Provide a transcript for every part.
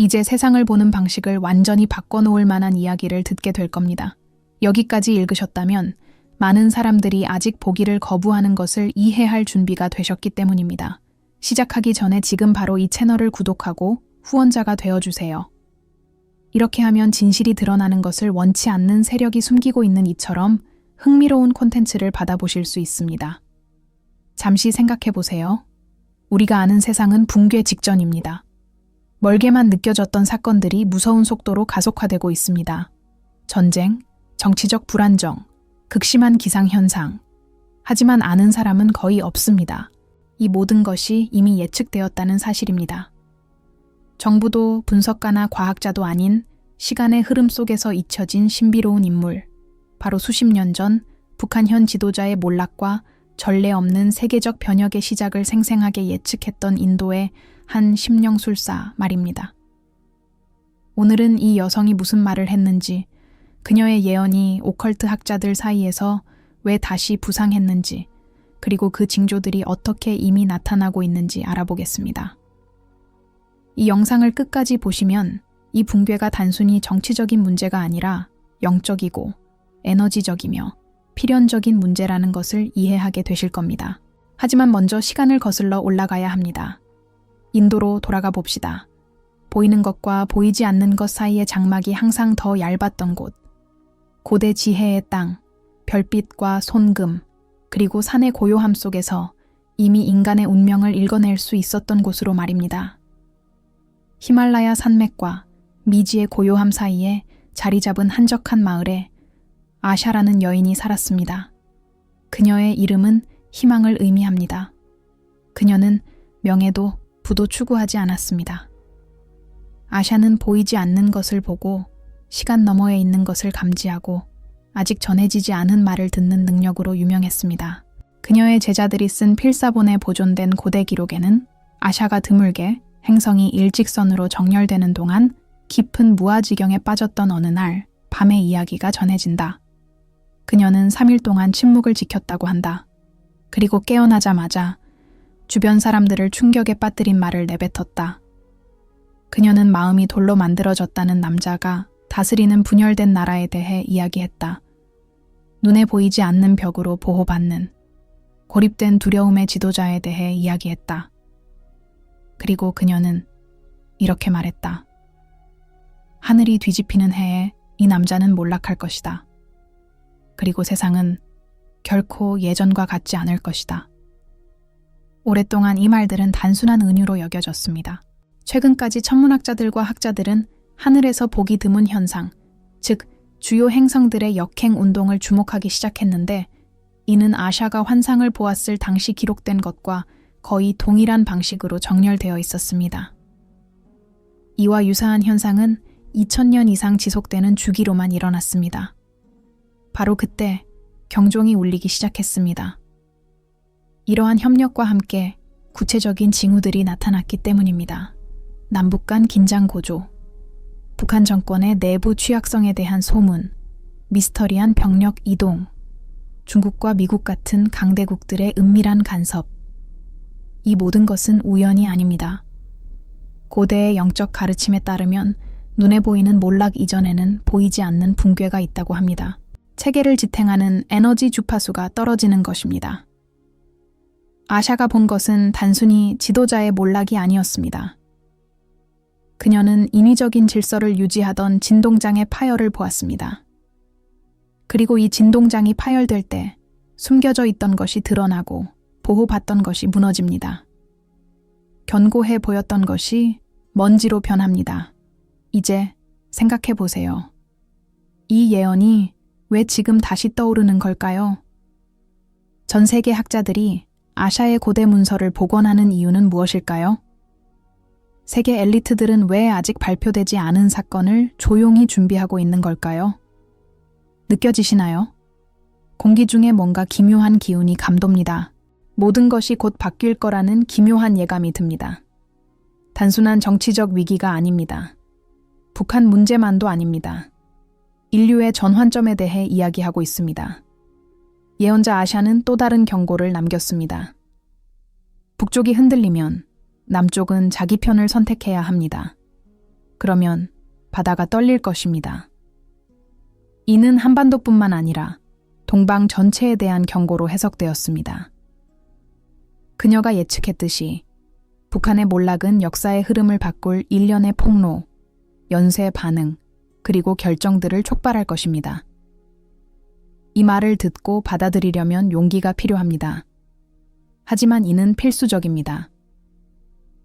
이제 세상을 보는 방식을 완전히 바꿔놓을 만한 이야기를 듣게 될 겁니다. 여기까지 읽으셨다면 많은 사람들이 아직 보기를 거부하는 것을 이해할 준비가 되셨기 때문입니다. 시작하기 전에 지금 바로 이 채널을 구독하고 후원자가 되어주세요. 이렇게 하면 진실이 드러나는 것을 원치 않는 세력이 숨기고 있는 이처럼 흥미로운 콘텐츠를 받아보실 수 있습니다. 잠시 생각해 보세요. 우리가 아는 세상은 붕괴 직전입니다. 멀게만 느껴졌던 사건들이 무서운 속도로 가속화되고 있습니다. 전쟁, 정치적 불안정, 극심한 기상현상. 하지만 아는 사람은 거의 없습니다. 이 모든 것이 이미 예측되었다는 사실입니다. 정부도 분석가나 과학자도 아닌 시간의 흐름 속에서 잊혀진 신비로운 인물. 바로 수십 년 전 북한 현 지도자의 몰락과 전례 없는 세계적 변혁의 시작을 생생하게 예측했던 인도의 한 심령술사 말입니다. 오늘은 이 여성이 무슨 말을 했는지, 그녀의 예언이 오컬트 학자들 사이에서 왜 다시 부상했는지, 그리고 그 징조들이 어떻게 이미 나타나고 있는지 알아보겠습니다. 이 영상을 끝까지 보시면 이 붕괴가 단순히 정치적인 문제가 아니라 영적이고 에너지적이며 필연적인 문제라는 것을 이해하게 되실 겁니다. 하지만 먼저 시간을 거슬러 올라가야 합니다. 인도로 돌아가 봅시다. 보이는 것과 보이지 않는 것 사이의 장막이 항상 더 얇았던 곳. 고대 지혜의 땅, 별빛과 손금, 그리고 산의 고요함 속에서 이미 인간의 운명을 읽어낼 수 있었던 곳으로 말입니다. 히말라야 산맥과 미지의 고요함 사이에 자리 잡은 한적한 마을에 아샤라는 여인이 살았습니다. 그녀의 이름은 희망을 의미합니다. 그녀는 명예도 부도 추구하지 않았습니다. 아샤는 보이지 않는 것을 보고 시간 너머에 있는 것을 감지하고 아직 전해지지 않은 말을 듣는 능력으로 유명했습니다. 그녀의 제자들이 쓴 필사본에 보존된 고대 기록에는 아샤가 드물게 행성이 일직선으로 정렬되는 동안 깊은 무아지경에 빠졌던 어느 날 밤의 이야기가 전해진다. 그녀는 3일 동안 침묵을 지켰다고 한다. 그리고 깨어나자마자 주변 사람들을 충격에 빠뜨린 말을 내뱉었다. 그녀는 마음이 돌로 만들어졌다는 남자가 다스리는 분열된 나라에 대해 이야기했다. 눈에 보이지 않는 벽으로 보호받는 고립된 두려움의 지도자에 대해 이야기했다. 그리고 그녀는 이렇게 말했다. 하늘이 뒤집히는 해에 이 남자는 몰락할 것이다. 그리고 세상은 결코 예전과 같지 않을 것이다. 오랫동안 이 말들은 단순한 은유로 여겨졌습니다. 최근까지 천문학자들과 학자들은 하늘에서 보기 드문 현상, 즉 주요 행성들의 역행 운동을 주목하기 시작했는데 이는 아샤가 환상을 보았을 당시 기록된 것과 거의 동일한 방식으로 정렬되어 있었습니다. 이와 유사한 현상은 2000년 이상 지속되는 주기로만 일어났습니다. 바로 그때 경종이 울리기 시작했습니다. 이러한 협력과 함께 구체적인 징후들이 나타났기 때문입니다. 남북 간 긴장 고조, 북한 정권의 내부 취약성에 대한 소문, 미스터리한 병력 이동, 중국과 미국 같은 강대국들의 은밀한 간섭. 이 모든 것은 우연이 아닙니다. 고대의 영적 가르침에 따르면 눈에 보이는 몰락 이전에는 보이지 않는 붕괴가 있다고 합니다. 체계를 지탱하는 에너지 주파수가 떨어지는 것입니다. 아샤가 본 것은 단순히 지도자의 몰락이 아니었습니다. 그녀는 인위적인 질서를 유지하던 진동장의 파열을 보았습니다. 그리고 이 진동장이 파열될 때 숨겨져 있던 것이 드러나고 보호받던 것이 무너집니다. 견고해 보였던 것이 먼지로 변합니다. 이제 생각해 보세요. 이 예언이 왜 지금 다시 떠오르는 걸까요? 전 세계 학자들이 아샤의 고대 문서를 복원하는 이유는 무엇일까요? 세계 엘리트들은 왜 아직 발표되지 않은 사건을 조용히 준비하고 있는 걸까요? 느껴지시나요? 공기 중에 뭔가 기묘한 기운이 감돕니다. 모든 것이 곧 바뀔 거라는 기묘한 예감이 듭니다. 단순한 정치적 위기가 아닙니다. 북한 문제만도 아닙니다. 인류의 전환점에 대해 이야기하고 있습니다. 예언자 아샤는 또 다른 경고를 남겼습니다. 북쪽이 흔들리면 남쪽은 자기 편을 선택해야 합니다. 그러면 바다가 떨릴 것입니다. 이는 한반도뿐만 아니라 동방 전체에 대한 경고로 해석되었습니다. 그녀가 예측했듯이 북한의 몰락은 역사의 흐름을 바꿀 일련의 폭로, 연쇄 반응, 그리고 결정들을 촉발할 것입니다. 이 말을 듣고 받아들이려면 용기가 필요합니다. 하지만 이는 필수적입니다.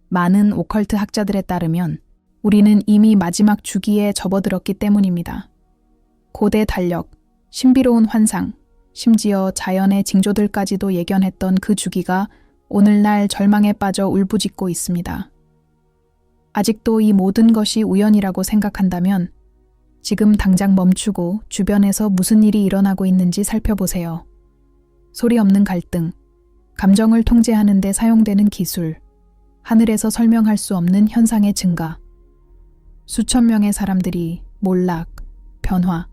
많은 오컬트 학자들에 따르면 우리는 이미 마지막 주기에 접어들었기 때문입니다. 고대 달력, 신비로운 환상, 심지어 자연의 징조들까지도 예견했던 그 주기가 오늘날 절망에 빠져 울부짖고 있습니다. 아직도 이 모든 것이 우연이라고 생각한다면 지금 당장 멈추고 주변에서 무슨 일이 일어나고 있는지 살펴보세요. 소리 없는 갈등, 감정을 통제하는 데 사용되는 기술, 하늘에서 설명할 수 없는 현상의 증가, 수천 명의 사람들이 몰락, 변화,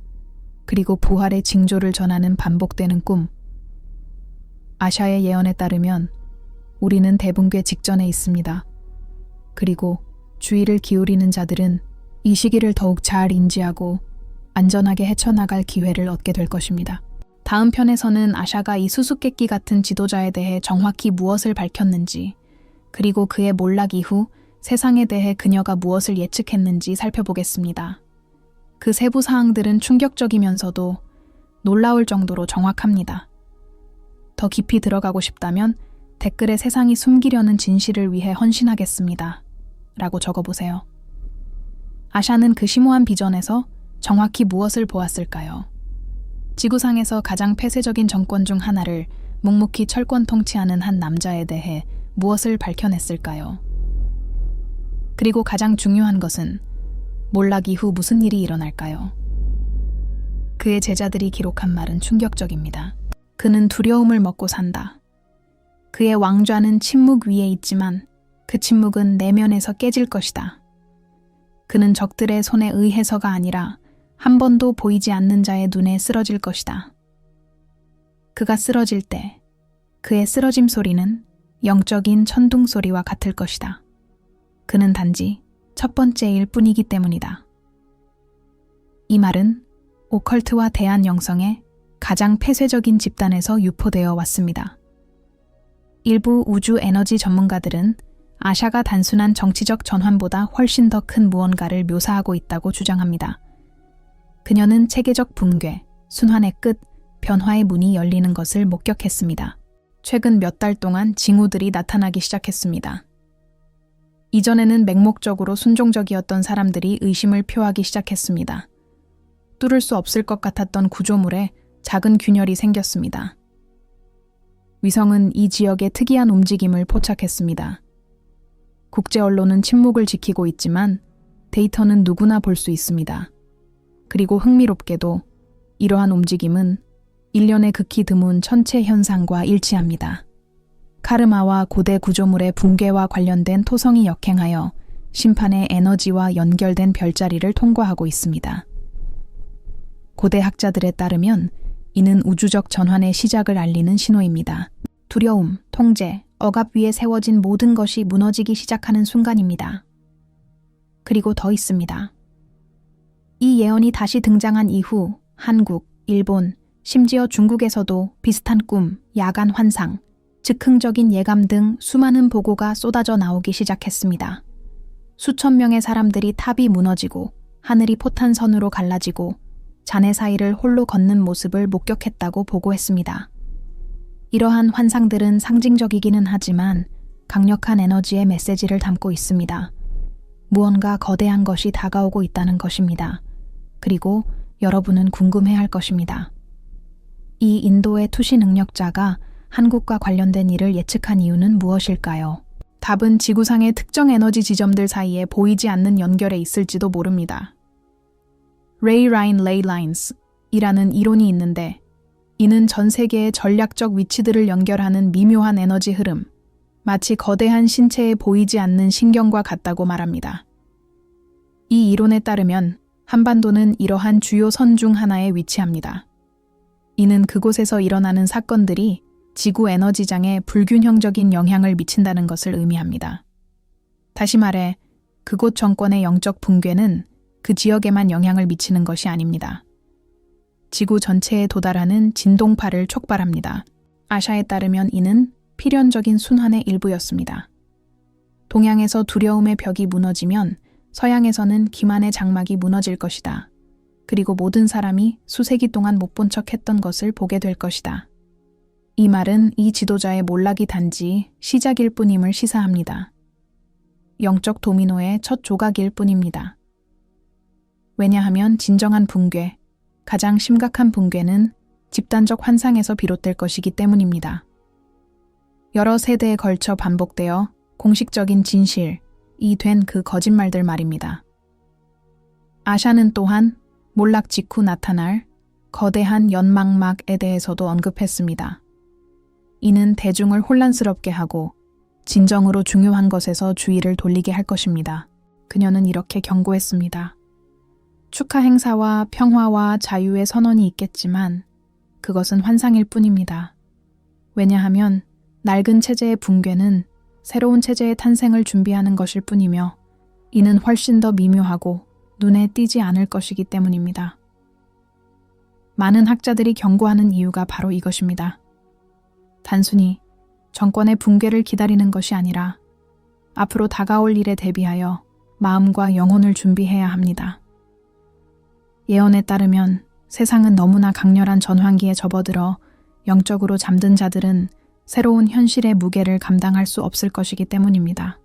그리고 부활의 징조를 전하는 반복되는 꿈. 아샤의 예언에 따르면 우리는 대붕괴 직전에 있습니다. 그리고 주의를 기울이는 자들은 이 시기를 더욱 잘 인지하고 안전하게 헤쳐나갈 기회를 얻게 될 것입니다. 다음 편에서는 아샤가 이 수수께끼 같은 지도자에 대해 정확히 무엇을 밝혔는지, 그리고 그의 몰락 이후 세상에 대해 그녀가 무엇을 예측했는지 살펴보겠습니다. 그 세부 사항들은 충격적이면서도 놀라울 정도로 정확합니다. 더 깊이 들어가고 싶다면 댓글에 세상이 숨기려는 진실을 위해 헌신하겠습니다. 라고 적어보세요. 아샤는 그 심오한 비전에서 정확히 무엇을 보았을까요? 지구상에서 가장 폐쇄적인 정권 중 하나를 묵묵히 철권 통치하는 한 남자에 대해 무엇을 밝혀냈을까요? 그리고 가장 중요한 것은 몰락 이후 무슨 일이 일어날까요? 그의 제자들이 기록한 말은 충격적입니다. 그는 두려움을 먹고 산다. 그의 왕좌는 침묵 위에 있지만 그 침묵은 내면에서 깨질 것이다. 그는 적들의 손에 의해서가 아니라 한 번도 보이지 않는 자의 눈에 쓰러질 것이다. 그가 쓰러질 때 그의 쓰러짐 소리는 영적인 천둥 소리와 같을 것이다. 그는 단지 첫 번째일 뿐이기 때문이다. 이 말은 오컬트와 대한 영성의 가장 폐쇄적인 집단에서 유포되어 왔습니다. 일부 우주 에너지 전문가들은 아샤가 단순한 정치적 전환보다 훨씬 더 큰 무언가를 묘사하고 있다고 주장합니다. 그녀는 체계적 붕괴, 순환의 끝, 변화의 문이 열리는 것을 목격했습니다. 최근 몇 달 동안 징후들이 나타나기 시작했습니다. 이전에는 맹목적으로 순종적이었던 사람들이 의심을 표하기 시작했습니다. 뚫을 수 없을 것 같았던 구조물에 작은 균열이 생겼습니다. 위성은 이 지역의 특이한 움직임을 포착했습니다. 국제 언론은 침묵을 지키고 있지만 데이터는 누구나 볼 수 있습니다. 그리고 흥미롭게도 이러한 움직임은 일련의 극히 드문 천체 현상과 일치합니다. 카르마와 고대 구조물의 붕괴와 관련된 토성이 역행하여 심판의 에너지와 연결된 별자리를 통과하고 있습니다. 고대 학자들에 따르면 이는 우주적 전환의 시작을 알리는 신호입니다. 두려움, 통제, 억압 위에 세워진 모든 것이 무너지기 시작하는 순간입니다. 그리고 더 있습니다. 이 예언이 다시 등장한 이후 한국, 일본, 심지어 중국에서도 비슷한 꿈, 야간 환상, 즉흥적인 예감 등 수많은 보고가 쏟아져 나오기 시작했습니다. 수천 명의 사람들이 탑이 무너지고 하늘이 포탄선으로 갈라지고 잔해 사이를 홀로 걷는 모습을 목격했다고 보고했습니다. 이러한 환상들은 상징적이기는 하지만 강력한 에너지의 메시지를 담고 있습니다. 무언가 거대한 것이 다가오고 있다는 것입니다. 그리고 여러분은 궁금해 할 것입니다. 이 인도의 투시 능력자가 한국과 관련된 일을 예측한 이유는 무엇일까요? 답은 지구상의 특정 에너지 지점들 사이에 보이지 않는 연결에 있을지도 모릅니다. 레이 라인 레이 라인스 이라는 이론이 있는데 이는 전 세계의 전략적 위치들을 연결하는 미묘한 에너지 흐름, 마치 거대한 신체에 보이지 않는 신경과 같다고 말합니다. 이 이론에 따르면 한반도는 이러한 주요 선 중 하나에 위치합니다. 이는 그곳에서 일어나는 사건들이 지구 에너지장에 불균형적인 영향을 미친다는 것을 의미합니다. 다시 말해, 그곳 정권의 영적 붕괴는 그 지역에만 영향을 미치는 것이 아닙니다. 지구 전체에 도달하는 진동파를 촉발합니다. 아샤에 따르면 이는 필연적인 순환의 일부였습니다. 동양에서 두려움의 벽이 무너지면 서양에서는 기만의 장막이 무너질 것이다. 그리고 모든 사람이 수세기 동안 못 본 척 했던 것을 보게 될 것이다. 이 말은 이 지도자의 몰락이 단지 시작일 뿐임을 시사합니다. 영적 도미노의 첫 조각일 뿐입니다. 왜냐하면 진정한 붕괴, 가장 심각한 붕괴는 집단적 환상에서 비롯될 것이기 때문입니다. 여러 세대에 걸쳐 반복되어 공식적인 진실이 된 그 거짓말들 말입니다. 아샤는 또한 몰락 직후 나타날 거대한 연망막에 대해서도 언급했습니다. 이는 대중을 혼란스럽게 하고 진정으로 중요한 것에서 주의를 돌리게 할 것입니다. 그녀는 이렇게 경고했습니다. 축하 행사와 평화와 자유의 선언이 있겠지만 그것은 환상일 뿐입니다. 왜냐하면 낡은 체제의 붕괴는 새로운 체제의 탄생을 준비하는 것일 뿐이며 이는 훨씬 더 미묘하고 눈에 띄지 않을 것이기 때문입니다. 많은 학자들이 경고하는 이유가 바로 이것입니다. 단순히 정권의 붕괴를 기다리는 것이 아니라 앞으로 다가올 일에 대비하여 마음과 영혼을 준비해야 합니다. 예언에 따르면 세상은 너무나 강렬한 전환기에 접어들어 영적으로 잠든 자들은 새로운 현실의 무게를 감당할 수 없을 것이기 때문입니다.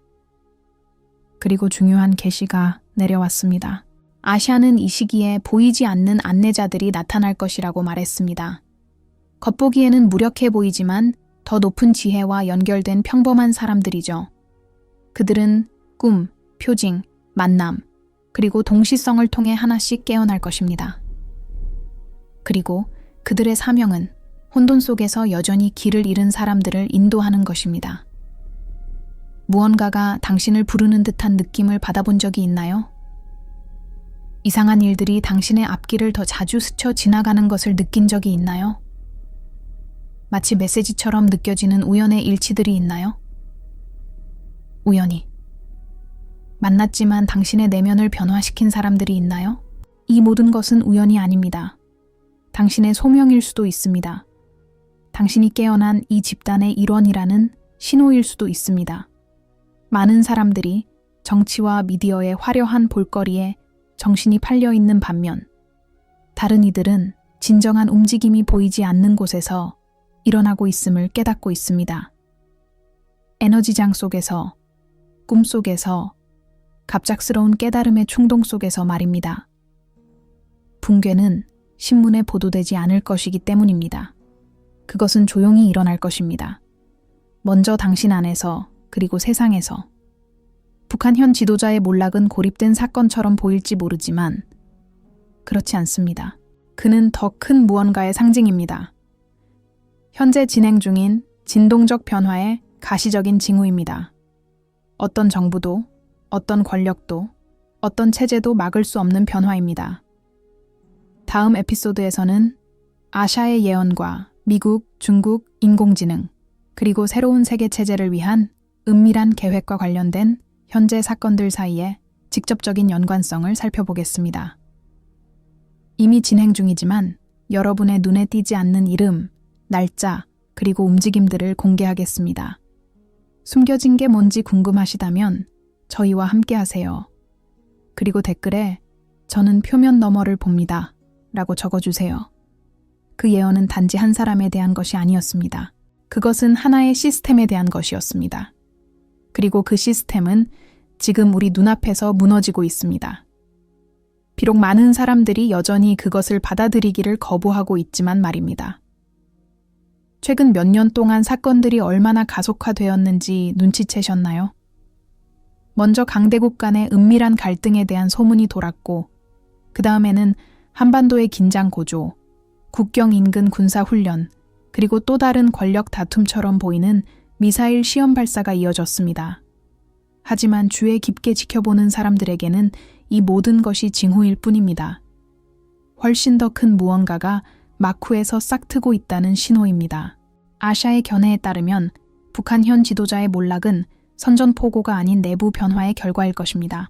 그리고 중요한 계시가 내려왔습니다. 아시아는 이 시기에 보이지 않는 안내자들이 나타날 것이라고 말했습니다. 겉보기에는 무력해 보이지만 더 높은 지혜와 연결된 평범한 사람들이죠. 그들은 꿈, 표징, 만남, 그리고 동시성을 통해 하나씩 깨어날 것입니다. 그리고 그들의 사명은 혼돈 속에서 여전히 길을 잃은 사람들을 인도하는 것입니다. 무언가가 당신을 부르는 듯한 느낌을 받아본 적이 있나요? 이상한 일들이 당신의 앞길을 더 자주 스쳐 지나가는 것을 느낀 적이 있나요? 마치 메시지처럼 느껴지는 우연의 일치들이 있나요? 우연히. 만났지만 당신의 내면을 변화시킨 사람들이 있나요? 이 모든 것은 우연이 아닙니다. 당신의 소명일 수도 있습니다. 당신이 깨어난 이 집단의 일원이라는 신호일 수도 있습니다. 많은 사람들이 정치와 미디어의 화려한 볼거리에 정신이 팔려 있는 반면 다른 이들은 진정한 움직임이 보이지 않는 곳에서 일어나고 있음을 깨닫고 있습니다. 에너지장 속에서, 꿈 속에서, 갑작스러운 깨달음의 충동 속에서 말입니다. 붕괴는 신문에 보도되지 않을 것이기 때문입니다. 그것은 조용히 일어날 것입니다. 먼저 당신 안에서, 그리고 세상에서. 북한 현 지도자의 몰락은 고립된 사건처럼 보일지 모르지만, 그렇지 않습니다. 그는 더 큰 무언가의 상징입니다. 현재 진행 중인 진동적 변화의 가시적인 징후입니다. 어떤 정부도, 어떤 권력도, 어떤 체제도 막을 수 없는 변화입니다. 다음 에피소드에서는 아샤의 예언과 미국, 중국, 인공지능, 그리고 새로운 세계 체제를 위한 은밀한 계획과 관련된 현재 사건들 사이의 직접적인 연관성을 살펴보겠습니다. 이미 진행 중이지만 여러분의 눈에 띄지 않는 이름, 날짜, 그리고 움직임들을 공개하겠습니다. 숨겨진 게 뭔지 궁금하시다면 저희와 함께 하세요. 그리고 댓글에 저는 표면 너머를 봅니다. 라고 적어주세요. 그 예언은 단지 한 사람에 대한 것이 아니었습니다. 그것은 하나의 시스템에 대한 것이었습니다. 그리고 그 시스템은 지금 우리 눈앞에서 무너지고 있습니다. 비록 많은 사람들이 여전히 그것을 받아들이기를 거부하고 있지만 말입니다. 최근 몇 년 동안 사건들이 얼마나 가속화되었는지 눈치채셨나요? 먼저 강대국 간의 은밀한 갈등에 대한 소문이 돌았고, 그 다음에는 한반도의 긴장 고조, 국경 인근 군사 훈련, 그리고 또 다른 권력 다툼처럼 보이는 미사일 시험 발사가 이어졌습니다. 하지만 주의 깊게 지켜보는 사람들에게는 이 모든 것이 징후일 뿐입니다. 훨씬 더 큰 무언가가 마쿠에서 싹트고 있다는 신호입니다. 아샤의 견해에 따르면 북한 현 지도자의 몰락은 선전포고가 아닌 내부 변화의 결과일 것입니다.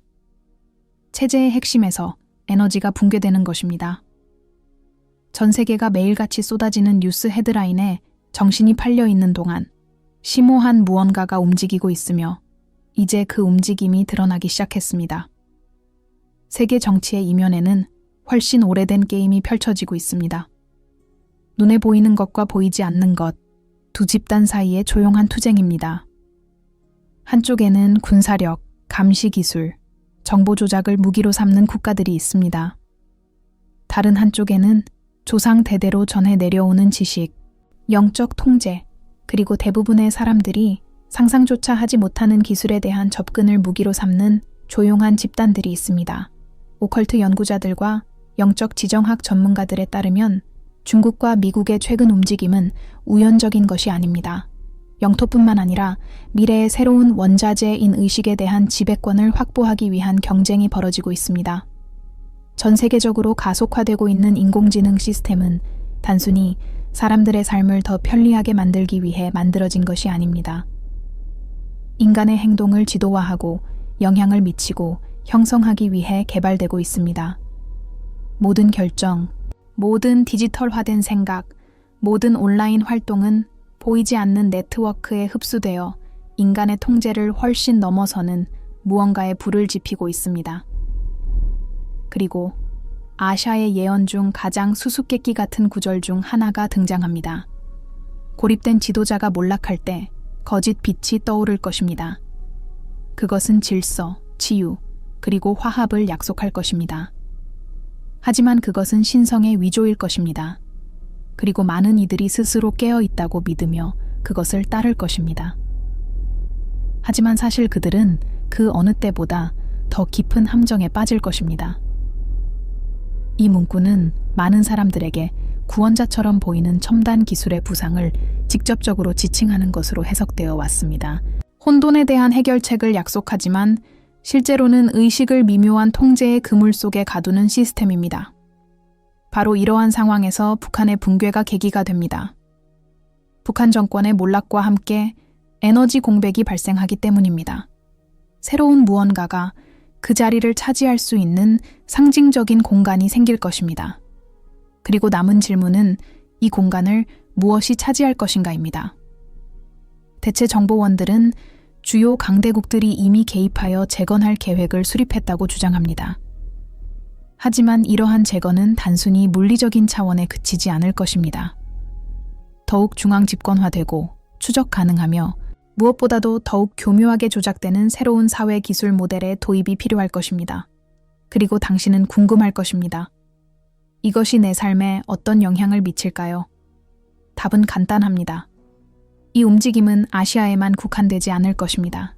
체제의 핵심에서 에너지가 붕괴되는 것입니다. 전 세계가 매일같이 쏟아지는 뉴스 헤드라인에 정신이 팔려 있는 동안 심오한 무언가가 움직이고 있으며 이제 그 움직임이 드러나기 시작했습니다. 세계 정치의 이면에는 훨씬 오래된 게임이 펼쳐지고 있습니다. 눈에 보이는 것과 보이지 않는 것, 두 집단 사이의 조용한 투쟁입니다. 한쪽에는 군사력, 감시 기술, 정보 조작을 무기로 삼는 국가들이 있습니다. 다른 한쪽에는 조상 대대로 전해 내려오는 지식, 영적 통제, 그리고 대부분의 사람들이 상상조차 하지 못하는 기술에 대한 접근을 무기로 삼는 조용한 집단들이 있습니다. 오컬트 연구자들과 영적 지정학 전문가들에 따르면 중국과 미국의 최근 움직임은 우연적인 것이 아닙니다. 영토뿐만 아니라 미래의 새로운 원자재인 의식에 대한 지배권을 확보하기 위한 경쟁이 벌어지고 있습니다. 전 세계적으로 가속화되고 있는 인공지능 시스템은 단순히 사람들의 삶을 더 편리하게 만들기 위해 만들어진 것이 아닙니다. 인간의 행동을 지도화하고 영향을 미치고 형성하기 위해 개발되고 있습니다. 모든 결정, 모든 디지털화된 생각, 모든 온라인 활동은 보이지 않는 네트워크에 흡수되어 인간의 통제를 훨씬 넘어서는 무언가에 불을 지피고 있습니다. 그리고 아샤의 예언 중 가장 수수께끼 같은 구절 중 하나가 등장합니다. 고립된 지도자가 몰락할 때 거짓 빛이 떠오를 것입니다. 그것은 질서, 치유, 그리고 화합을 약속할 것입니다. 하지만 그것은 신성의 위조일 것입니다. 그리고 많은 이들이 스스로 깨어 있다고 믿으며 그것을 따를 것입니다. 하지만 사실 그들은 그 어느 때보다 더 깊은 함정에 빠질 것입니다. 이 문구는 많은 사람들에게 구원자처럼 보이는 첨단 기술의 부상을 직접적으로 지칭하는 것으로 해석되어 왔습니다. 혼돈에 대한 해결책을 약속하지만 실제로는 의식을 미묘한 통제의 그물 속에 가두는 시스템입니다. 바로 이러한 상황에서 북한의 붕괴가 계기가 됩니다. 북한 정권의 몰락과 함께 에너지 공백이 발생하기 때문입니다. 새로운 무언가가 그 자리를 차지할 수 있는 상징적인 공간이 생길 것입니다. 그리고 남은 질문은 이 공간을 무엇이 차지할 것인가입니다. 대체 정보원들은 주요 강대국들이 이미 개입하여 재건할 계획을 수립했다고 주장합니다. 하지만 이러한 재건은 단순히 물리적인 차원에 그치지 않을 것입니다. 더욱 중앙 집권화되고 추적 가능하며 무엇보다도 더욱 교묘하게 조작되는 새로운 사회 기술 모델의 도입이 필요할 것입니다. 그리고 당신은 궁금할 것입니다. 이것이 내 삶에 어떤 영향을 미칠까요? 답은 간단합니다. 이 움직임은 아시아에만 국한되지 않을 것입니다.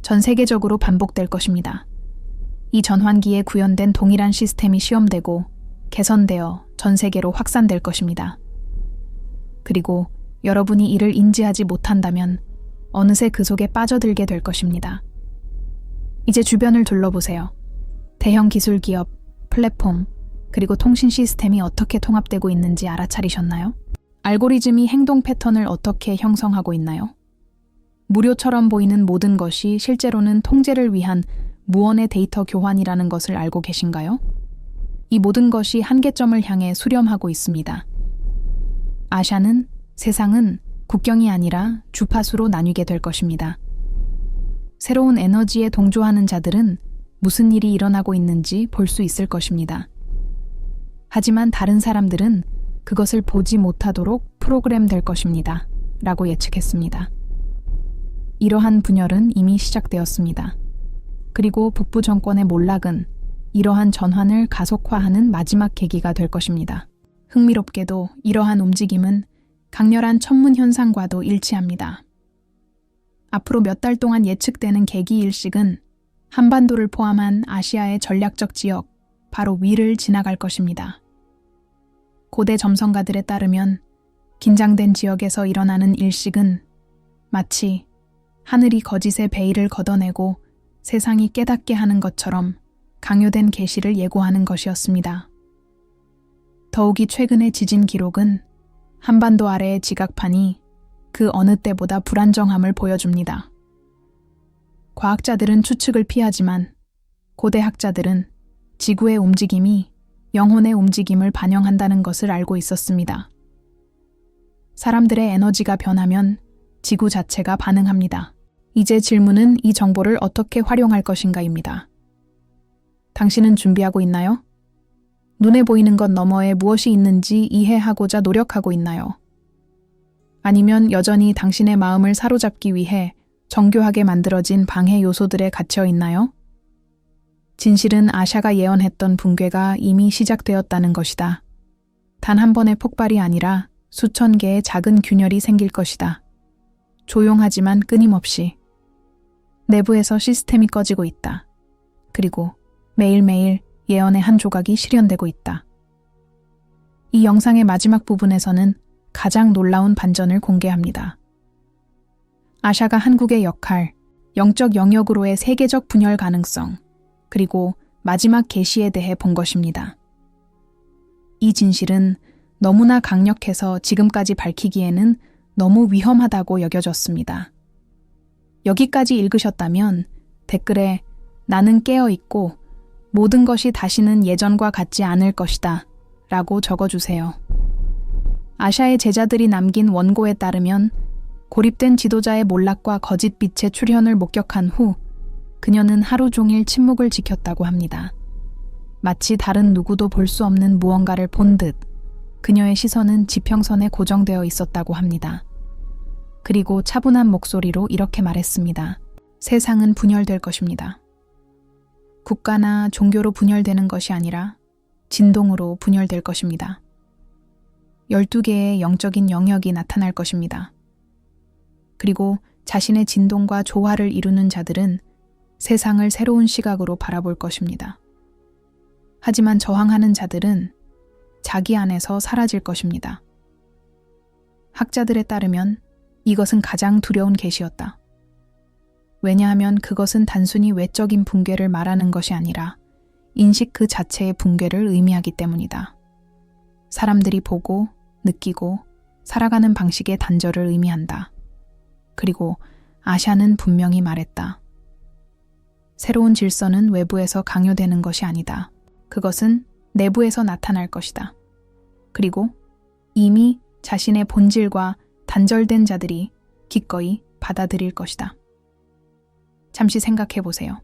전 세계적으로 반복될 것입니다. 이 전환기에 구현된 동일한 시스템이 시험되고 개선되어 전 세계로 확산될 것입니다. 그리고 여러분이 이를 인지하지 못한다면 어느새 그 속에 빠져들게 될 것입니다. 이제 주변을 둘러보세요. 대형 기술 기업, 플랫폼, 그리고 통신 시스템이 어떻게 통합되고 있는지 알아차리셨나요? 알고리즘이 행동 패턴을 어떻게 형성하고 있나요? 무료처럼 보이는 모든 것이 실제로는 통제를 위한 무언의 데이터 교환이라는 것을 알고 계신가요? 이 모든 것이 한계점을 향해 수렴하고 있습니다. 아샤는 세상은 국경이 아니라 주파수로 나뉘게 될 것입니다. 새로운 에너지에 동조하는 자들은 무슨 일이 일어나고 있는지 볼 수 있을 것입니다. 하지만 다른 사람들은 그것을 보지 못하도록 프로그램 될 것입니다. 라고 예측했습니다. 이러한 분열은 이미 시작되었습니다. 그리고 북부 정권의 몰락은 이러한 전환을 가속화하는 마지막 계기가 될 것입니다. 흥미롭게도 이러한 움직임은 강렬한 천문 현상과도 일치합니다. 앞으로 몇 달 동안 예측되는 계기 일식은 한반도를 포함한 아시아의 전략적 지역, 바로 위를 지나갈 것입니다. 고대 점성가들에 따르면 긴장된 지역에서 일어나는 일식은 마치 하늘이 거짓의 베일을 걷어내고 세상이 깨닫게 하는 것처럼 강요된 계시를 예고하는 것이었습니다. 더욱이 최근의 지진 기록은 한반도 아래의 지각판이 그 어느 때보다 불안정함을 보여줍니다. 과학자들은 추측을 피하지만 고대 학자들은 지구의 움직임이 영혼의 움직임을 반영한다는 것을 알고 있었습니다. 사람들의 에너지가 변하면 지구 자체가 반응합니다. 이제 질문은 이 정보를 어떻게 활용할 것인가입니다. 당신은 준비하고 있나요? 눈에 보이는 것 너머에 무엇이 있는지 이해하고자 노력하고 있나요? 아니면 여전히 당신의 마음을 사로잡기 위해 정교하게 만들어진 방해 요소들에 갇혀 있나요? 진실은 아샤가 예언했던 붕괴가 이미 시작되었다는 것이다. 단 한 번의 폭발이 아니라 수천 개의 작은 균열이 생길 것이다. 조용하지만 끊임없이. 내부에서 시스템이 꺼지고 있다. 그리고 매일매일 예언의 한 조각이 실현되고 있다. 이 영상의 마지막 부분에서는 가장 놀라운 반전을 공개합니다. 아샤가 한국의 역할, 영적 영역으로의 세계적 분열 가능성, 그리고 마지막 계시에 대해 본 것입니다. 이 진실은 너무나 강력해서 지금까지 밝히기에는 너무 위험하다고 여겨졌습니다. 여기까지 읽으셨다면 댓글에 나는 깨어 있고 모든 것이 다시는 예전과 같지 않을 것이다 라고 적어주세요. 아샤의 제자들이 남긴 원고에 따르면 고립된 지도자의 몰락과 거짓빛의 출현을 목격한 후 그녀는 하루 종일 침묵을 지켰다고 합니다. 마치 다른 누구도 볼 수 없는 무언가를 본 듯 그녀의 시선은 지평선에 고정되어 있었다고 합니다. 그리고 차분한 목소리로 이렇게 말했습니다. 세상은 분열될 것입니다. 국가나 종교로 분열되는 것이 아니라 진동으로 분열될 것입니다. 12개의 영적인 영역이 나타날 것입니다. 그리고 자신의 진동과 조화를 이루는 자들은 세상을 새로운 시각으로 바라볼 것입니다. 하지만 저항하는 자들은 자기 안에서 사라질 것입니다. 학자들에 따르면 이것은 가장 두려운 계시였다. 왜냐하면 그것은 단순히 외적인 붕괴를 말하는 것이 아니라 인식 그 자체의 붕괴를 의미하기 때문이다. 사람들이 보고, 느끼고, 살아가는 방식의 단절을 의미한다. 그리고 아샤는 분명히 말했다. 새로운 질서는 외부에서 강요되는 것이 아니다. 그것은 내부에서 나타날 것이다. 그리고 이미 자신의 본질과 단절된 자들이 기꺼이 받아들일 것이다. 잠시 생각해 보세요.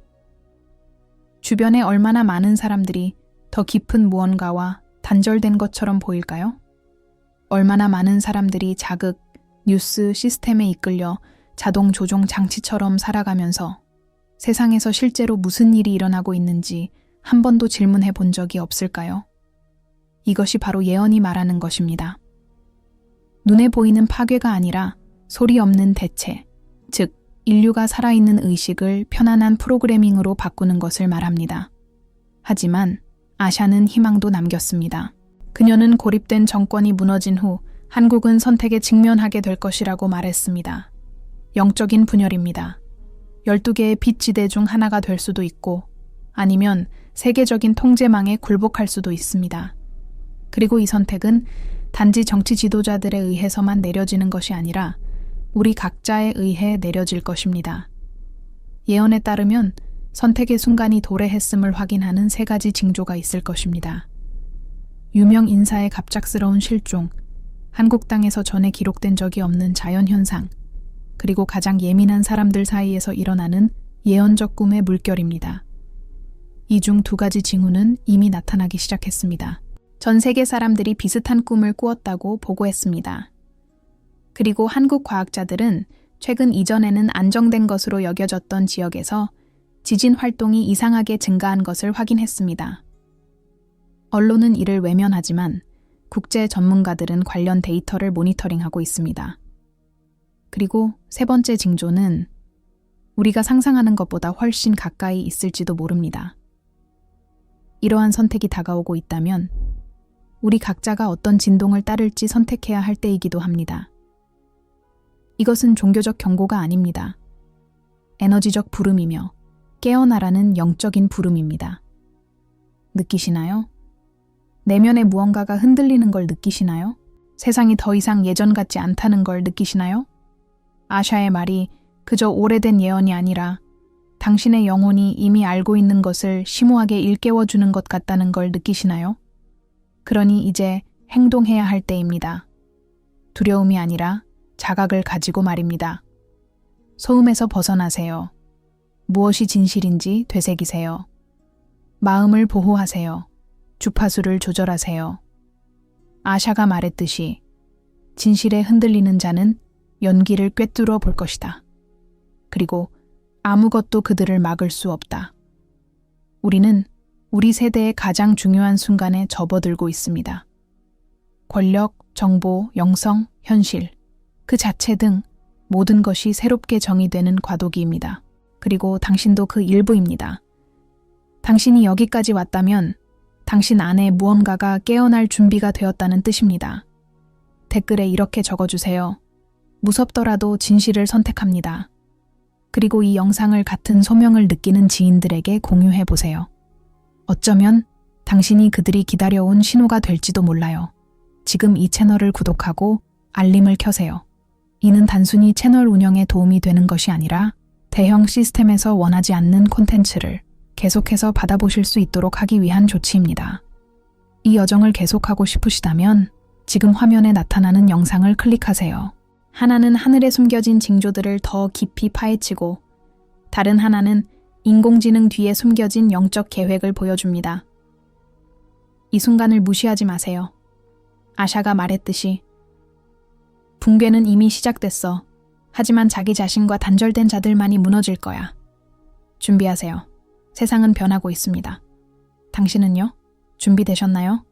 주변에 얼마나 많은 사람들이 더 깊은 무언가와 단절된 것처럼 보일까요? 얼마나 많은 사람들이 자극, 뉴스 시스템에 이끌려 자동 조종 장치처럼 살아가면서 세상에서 실제로 무슨 일이 일어나고 있는지 한 번도 질문해 본 적이 없을까요? 이것이 바로 예언이 말하는 것입니다. 눈에 보이는 파괴가 아니라 소리 없는 대체, 즉, 인류가 살아있는 의식을 편안한 프로그래밍으로 바꾸는 것을 말합니다. 하지만 아샤는 희망도 남겼습니다. 그녀는 고립된 정권이 무너진 후 한국은 선택에 직면하게 될 것이라고 말했습니다. 영적인 분열입니다. 12개의 빛 지대 중 하나가 될 수도 있고 아니면 세계적인 통제망에 굴복할 수도 있습니다. 그리고 이 선택은 단지 정치 지도자들에 의해서만 내려지는 것이 아니라 우리 각자에 의해 내려질 것입니다. 예언에 따르면 선택의 순간이 도래했음을 확인하는 세 가지 징조가 있을 것입니다. 유명 인사의 갑작스러운 실종, 한국 땅에서 전에 기록된 적이 없는 자연현상, 그리고 가장 예민한 사람들 사이에서 일어나는 예언적 꿈의 물결입니다. 이 중 두 가지 징후는 이미 나타나기 시작했습니다. 전 세계 사람들이 비슷한 꿈을 꾸었다고 보고했습니다. 그리고 한국 과학자들은 최근 이전에는 안정된 것으로 여겨졌던 지역에서 지진 활동이 이상하게 증가한 것을 확인했습니다. 언론은 이를 외면하지만 국제 전문가들은 관련 데이터를 모니터링하고 있습니다. 그리고 세 번째 징조는 우리가 상상하는 것보다 훨씬 가까이 있을지도 모릅니다. 이러한 선택이 다가오고 있다면 우리 각자가 어떤 진동을 따를지 선택해야 할 때이기도 합니다. 이것은 종교적 경고가 아닙니다. 에너지적 부름이며 깨어나라는 영적인 부름입니다. 느끼시나요? 내면의 무언가가 흔들리는 걸 느끼시나요? 세상이 더 이상 예전 같지 않다는 걸 느끼시나요? 아샤의 말이 그저 오래된 예언이 아니라 당신의 영혼이 이미 알고 있는 것을 심오하게 일깨워주는 것 같다는 걸 느끼시나요? 그러니 이제 행동해야 할 때입니다. 두려움이 아니라 자각을 가지고 말입니다. 소음에서 벗어나세요. 무엇이 진실인지 되새기세요. 마음을 보호하세요. 주파수를 조절하세요. 아샤가 말했듯이 진실에 흔들리는 자는 연기를 꿰뚫어 볼 것이다. 그리고 아무것도 그들을 막을 수 없다. 우리는 우리 세대의 가장 중요한 순간에 접어들고 있습니다. 권력, 정보, 영성, 현실, 그 자체 등 모든 것이 새롭게 정의되는 과도기입니다. 그리고 당신도 그 일부입니다. 당신이 여기까지 왔다면 당신 안에 무언가가 깨어날 준비가 되었다는 뜻입니다. 댓글에 이렇게 적어주세요. 무섭더라도 진실을 선택합니다. 그리고 이 영상을 같은 소명을 느끼는 지인들에게 공유해 보세요. 어쩌면 당신이 그들이 기다려온 신호가 될지도 몰라요. 지금 이 채널을 구독하고 알림을 켜세요. 이는 단순히 채널 운영에 도움이 되는 것이 아니라 대형 시스템에서 원하지 않는 콘텐츠를 계속해서 받아보실 수 있도록 하기 위한 조치입니다. 이 여정을 계속하고 싶으시다면 지금 화면에 나타나는 영상을 클릭하세요. 하나는 하늘에 숨겨진 징조들을 더 깊이 파헤치고 다른 하나는 인공지능 뒤에 숨겨진 영적 계획을 보여줍니다. 이 순간을 무시하지 마세요. 아샤가 말했듯이 붕괴는 이미 시작됐어. 하지만 자기 자신과 단절된 자들만이 무너질 거야. 준비하세요. 세상은 변하고 있습니다. 당신은요? 준비되셨나요?